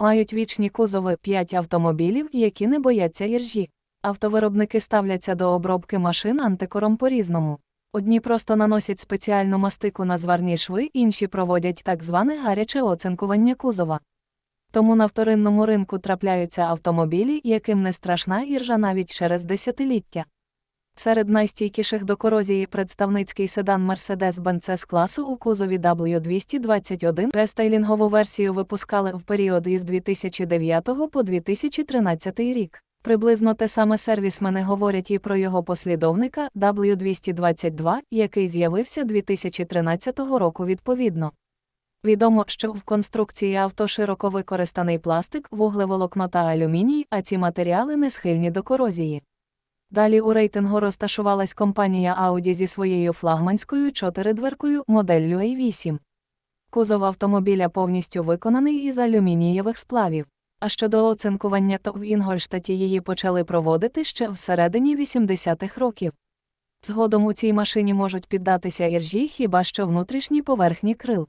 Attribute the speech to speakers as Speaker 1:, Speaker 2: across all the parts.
Speaker 1: Мають вічні кузови 5 автомобілів, які не бояться іржі. Автовиробники ставляться до обробки машин антикором по-різному. Одні просто наносять спеціальну мастику на зварні шви, інші проводять так зване гаряче оцинкування кузова. Тому на вторинному ринку трапляються автомобілі, яким не страшна іржа навіть через десятиліття. Серед найстійкіших до корозії представницький седан Mercedes-Benz с класу у кузові W221 рестайлінгову версію випускали в період із 2009 по 2013 рік. Приблизно те саме сервісмени говорять і про його послідовника W222, який з'явився 2013 року відповідно. Відомо, що в конструкції авто широко використаний пластик, вуглеволокно та алюміній, а ці матеріали не схильні до корозії. Далі у рейтингу розташувалась компанія Audi зі своєю флагманською чотиридверкою моделлю A8. Кузов автомобіля повністю виконаний із алюмінієвих сплавів. А щодо оцинкування, то в Інгольштаті її почали проводити ще всередині 80-х років. Згодом у цій машині можуть піддатися іржі хіба що внутрішні поверхні крил.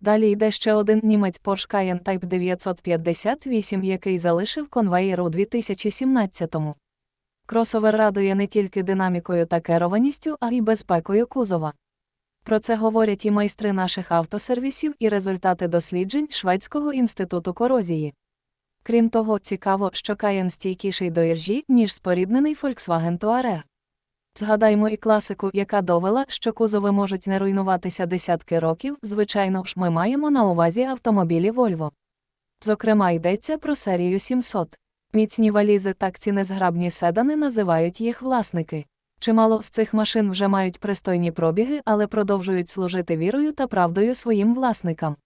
Speaker 1: Далі йде ще один німець Porsche Cayenne Type 958, який залишив конвеєр у 2017-му. Кросовер радує не тільки динамікою та керованістю, а й безпекою кузова. Про це говорять і майстри наших автосервісів, і результати досліджень Шведського інституту корозії. Крім того, цікаво, що Cayenne стійкіший до іржі, ніж споріднений Volkswagen Touareg. Згадаймо і класику, яка довела, що кузови можуть не руйнуватися десятки років, звичайно ж, ми маємо на увазі автомобілі Volvo. Зокрема, йдеться про серію 700. Міцні валізи так ці незграбні седани називають їх власники. Чимало з цих машин вже мають пристойні пробіги, але продовжують служити вірою та правдою своїм власникам.